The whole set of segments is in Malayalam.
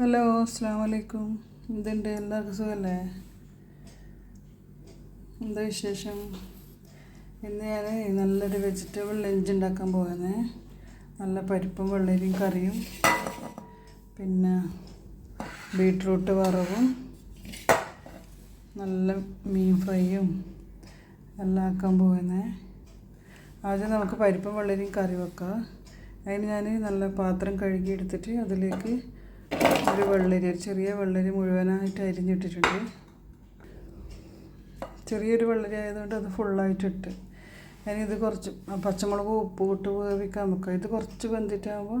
ഹലോ അസ്സാം വലൈക്കും എന്തുണ്ട്? എല്ലാവർക്കും സുഖമല്ലേ എന്താ വിശേഷം? ഇന്ന് ഞാൻ നല്ലൊരു വെജിറ്റബിൾ ലഞ്ച് ഉണ്ടാക്കാൻ പോകുന്നത് നല്ല പരിപ്പും വെള്ളരിയും കറിയും. പിന്നെ ബീട്രൂട്ട് വറവും. നല്ല മീൻ ഫ്രൈയും എല്ലാം ആക്കാൻ പോകുന്നത് ആദ്യം നമുക്ക് പരിപ്പും വെള്ളരിയും കറി വെക്കാം. അതിന് ഞാൻ നല്ല പാത്രം കഴുകി എടുത്തിട്ട് അതിലേക്ക് ഒരു വെള്ളരി ഒരു ചെറിയ വെള്ളരി മുഴുവനായിട്ട് അരിഞ്ഞിട്ടിട്ടുണ്ട്. ചെറിയൊരു വെള്ളരി ആയതുകൊണ്ട് അത് ഫുള്ളായിട്ടിട്ട് ഞാനിത് കുറച്ച് പച്ചമുളക് ഉപ്പ് ഇട്ട് വേവിക്കാൻ വെക്കുക ഇത് കുറച്ച് വെന്തിട്ടാകുമ്പോൾ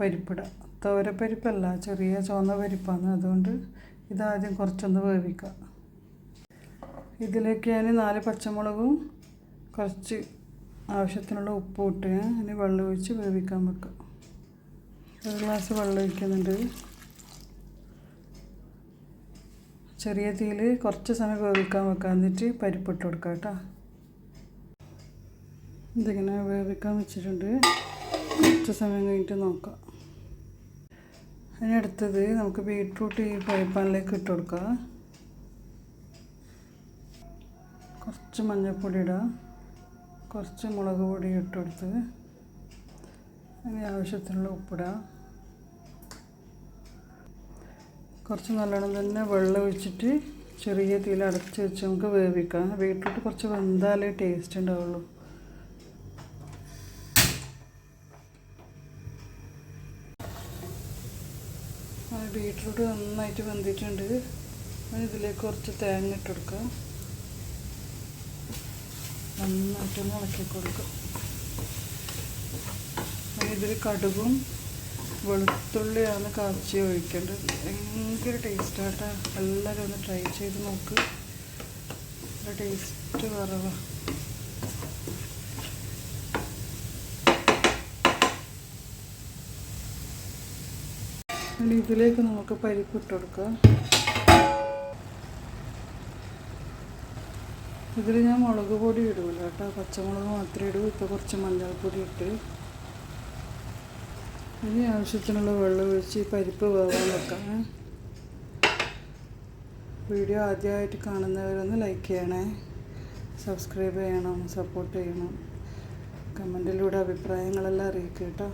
പരിപ്പിടാം. തോരപ്പരിപ്പല്ല ചെറിയ ചുവന്ന പരിപ്പാണ്. അതുകൊണ്ട് ഇതാദ്യം കുറച്ചൊന്ന് വേവിക്കുക ഇതിലേക്ക് ഞാൻ നാല് പച്ചമുളകും കുറച്ച് ആവശ്യത്തിനുള്ള ഉപ്പ് ഇട്ട് ഇനി വെള്ളം ഒഴിച്ച് വേവിക്കാൻ വെക്കാം. ഒരു ഗ്ലാസ് വെള്ളം ഒഴിക്കുന്നുണ്ട്. ചെറിയ തീയിൽ കുറച്ച് സമയം വേവിക്കാൻ വെക്കാം എന്നിട്ട് പരിപ്പിട്ട് കൊടുക്കാം കേട്ടോ. ഇതിങ്ങനെ വേവിക്കാൻ വെച്ചിട്ടുണ്ട്. കുറച്ച് സമയം കഴിഞ്ഞിട്ട് നോക്കാം. അതിനടുത്തത് നമുക്ക് ബീട്രൂട്ട് ഈ ഫ്രൈ പാനിലേക്ക് ഇട്ട് കൊടുക്കാം. കുറച്ച് മഞ്ഞൾപ്പൊടി ഇടാം. കുറച്ച് മുളക് പൊടി ഇട്ട് കൊടുത്ത് അതിന് ആവശ്യത്തിനുള്ള ഉപ്പിടാം. കുറച്ച് നല്ലോണം തന്നെ വെള്ളം ഒഴിച്ചിട്ട് ചെറിയ തീയിൽ അടച്ച് വെച്ച് നമുക്ക് വേവിക്കാം. ബീട്രൂട്ട് കുറച്ച് വെന്താലേ ടേസ്റ്റ് ഉണ്ടാവുള്ളൂ. ബീട്രൂട്ട് നന്നായിട്ട് വെന്തിട്ടുണ്ട്. ഇതിലേക്ക് കുറച്ച് തേങ്ങ ഇട്ട് കൊടുക്കാം. നന്നായിട്ടൊന്ന് ഇളക്കി കൊടുക്കും. ഇതിൽ കടുകും വെളുത്തുള്ളിയാണ് കാച്ചി ഒഴിക്കേണ്ടത്. ഭയങ്കര ടേസ്റ്റാട്ടാ എല്ലാവരും ഒന്ന് ട്രൈ ചെയ്ത് നോക്ക്. ടേസ്റ്റ് കുറവാണ് ഇതിലേക്ക് നമുക്ക് പരിപ്പ് ഇട്ട് കൊടുക്കാം. ഇതിൽ ഞാൻ മുളക് പൊടി ഇടൂല കേട്ടോ പച്ചമുളക് മാത്രമേ ഇടൂ. ഇപ്പോൾ കുറച്ച് മഞ്ഞൾപ്പൊടി ഇട്ട്. ഇനി ആവശ്യത്തിനുള്ള വെള്ളം ഒഴിച്ച് പരിപ്പ് വേവാൻ വെക്കാം. വീഡിയോ ആദ്യമായിട്ട് കാണുന്നവരൊന്ന് ലൈക്ക് ചെയ്യണേ. സബ്സ്ക്രൈബ് ചെയ്യണം സപ്പോർട്ട് ചെയ്യണം. കമന്റിലൂടെ അഭിപ്രായങ്ങളെല്ലാം അറിയിക്കുക കേട്ടോ.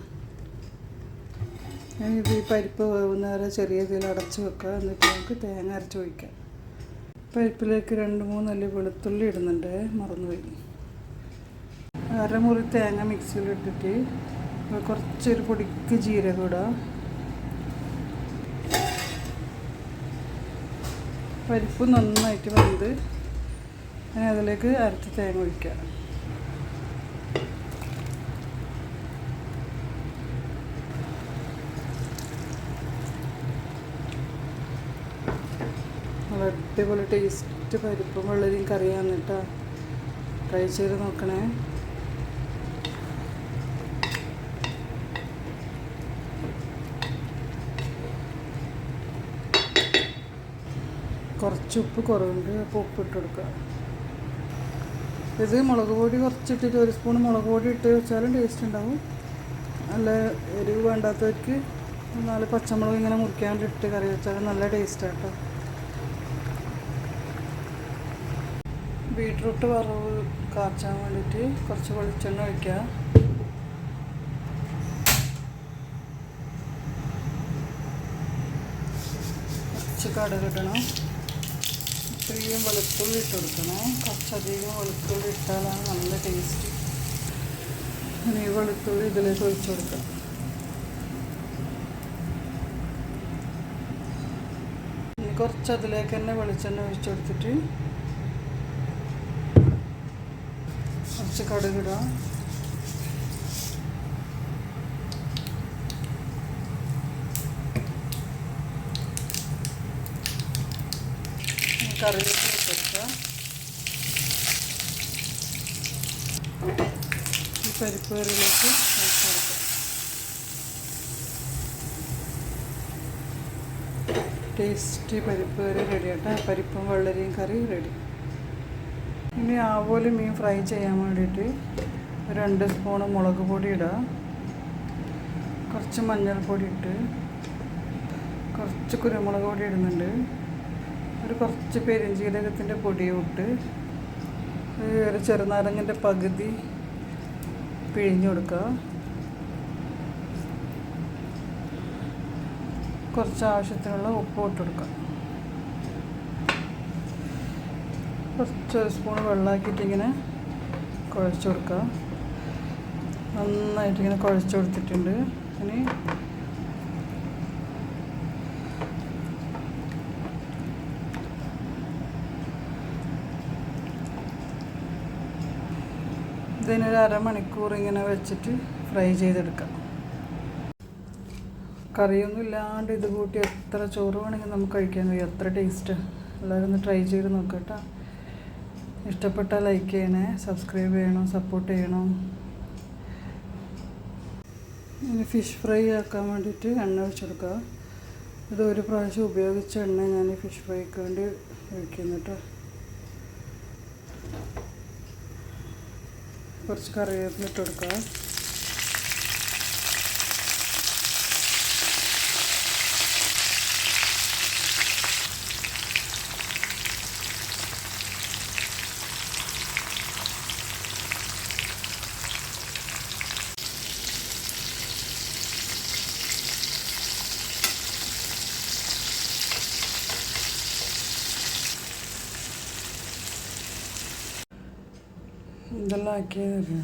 ഇത് ഈ പരിപ്പ് വേവുന്നവരെ ചെറിയ ഇതിൽ അടച്ച് വെക്കുക എന്നിട്ട് നമുക്ക് തേങ്ങ അരച്ച് ഒഴിക്കാം. പരിപ്പിലേക്ക് രണ്ട് മൂന്നല്ലി വെളുത്തുള്ളി ഇടുന്നുണ്ട്. മറന്നുപോയി. അരമുറി തേങ്ങ മിക്സിയിലിട്ടിട്ട് കുറച്ചൊരു പൊടിക്ക് ജീരകം ഇടാം. പരിപ്പ് നന്നായിട്ട് വന്നത് ഞാൻ അതിലേക്ക് അരച്ച് തേങ്ങ ഒഴിക്കാം. നല്ല അടിപൊളി ടേസ്റ്റ് പരിപ്പും വെള്ളരിയും കറിയാന്ന് കേട്ടോ. ട്രൈ ചെയ്ത് നോക്കണേ. കുറച്ച് ഉപ്പ് കുറവുണ്ട് അപ്പോൾ ഉപ്പ് ഇട്ട് കൊടുക്കുക ഇത് മുളക് പൊടി കുറച്ചിട്ടിട്ട് ഒരു സ്പൂൺ മുളക് പൊടി ഇട്ട് വെച്ചാലും ടേസ്റ്റ് ഉണ്ടാവും. നല്ല എരിവ് വേണ്ടാത്തവർക്ക് നാല് പച്ചമുളക് ഇങ്ങനെ മുറിക്കാണ്ട് ഇട്ട് കറി വെച്ചാൽ നല്ല ടേസ്റ്റാണ് കേട്ടോ ബീട്രൂട്ട് വറവ് കാച്ചാൻ വേണ്ടിയിട്ട് കുറച്ച് വെളിച്ചെണ്ണ ഒഴിക്കുക. കുറച്ച് കടുക് ഇത്രയും വെളുത്തുള്ളി ഇട്ട് കൊടുക്കണം. കുറച്ചധികം വെളുത്തുള്ളി ഇട്ടാലാണ് നല്ല ടേസ്റ്റ് ഇനി വെളുത്തുള്ളി ഇതിലേക്ക് ഒഴിച്ചു കൊടുക്കാം. കുറച്ച് അതിലേക്ക് തന്നെ വെളിച്ചെണ്ണ ഒഴിച്ചു കൊടുത്തിട്ട് കുറച്ച് കടുകിടാം കറിവേപ്പില കൊടുക്കാം ഈ പരിപ്പ് കറിയിലേക്ക് ടേസ്റ്റി പരിപ്പ് കറി റെഡി ആട്ടോ. പരിപ്പും വെള്ളരിയും കറി റെഡി ഇനി ആവോലി മീൻ ഫ്രൈ ചെയ്യാൻ വേണ്ടിയിട്ട് രണ്ട് സ്പൂണ് മുളക് പൊടി ഇടുക കുറച്ച് മഞ്ഞൾപ്പൊടി ഇട്ട് കുറച്ച് കുരുമുളക് പൊടി ഇടുന്നുണ്ട്. ഒരു കുറച്ച് പെരുംജീരകത്തിന്റെ പൊടിയിട്ട് ഒരു ചെറുനാരങ്ങന്റെ പകുതി പിഴിഞ്ഞു കൊടുക്കുക. കുറച്ച് ആവശ്യത്തിനുള്ള ഉപ്പ് ഇട്ട് കൊടുക്കുക. കുറച്ച് സ്പൂൺ വെള്ളമാക്കിയിട്ട് ഇങ്ങനെ കുഴച്ച് കൊടുക്കുക. നന്നായിട്ട് ഇങ്ങനെ കുഴച്ച് കൊടുത്തിട്ടുണ്ട്. ഇനി ഇതിനൊരു അരമണിക്കൂർ ഇങ്ങനെ വെച്ചിട്ട് ഫ്രൈ ചെയ്തെടുക്കാം. കറിയൊന്നും ഇല്ലാണ്ട് ഇത് കൂട്ടി എത്ര ചോറ് വേണമെങ്കിൽ നമുക്ക് കഴിക്കാൻ കഴിയും. എത്ര ടേസ്റ്റ് എല്ലാവരും ഒന്ന് ട്രൈ ചെയ്ത് നോക്കട്ടോ ഇഷ്ടപ്പെട്ടാൽ ലൈക്ക് ചെയ്യണേ സബ്സ്ക്രൈബ് ചെയ്യണം സപ്പോർട്ട് ചെയ്യണം. ഇനി ഫിഷ് ഫ്രൈ ആക്കാൻ വേണ്ടിയിട്ട് എണ്ണ വെച്ചെടുക്കുക ഇത് ഒരു പ്രാവശ്യം ഉപയോഗിച്ച എണ്ണ ഞാൻ ഫിഷ് ഫ്രൈക്ക് വേണ്ടി ഒഴിക്കുന്നു കേട്ടോ. കുറച്ച് കറിവേപ്പില ഇട്ട് കൊടുക്കുക ഇതെല്ലാം ആക്കിയത്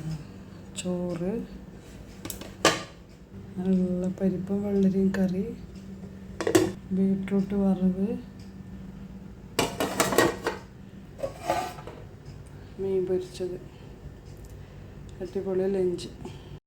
ചോറ് നല്ല പരിപ്പും വെള്ളരിയും കറി ബീട്രൂട്ട് വറവ് മീൻ പൊരിച്ചത്. അടിപൊളി ലഞ്ച്.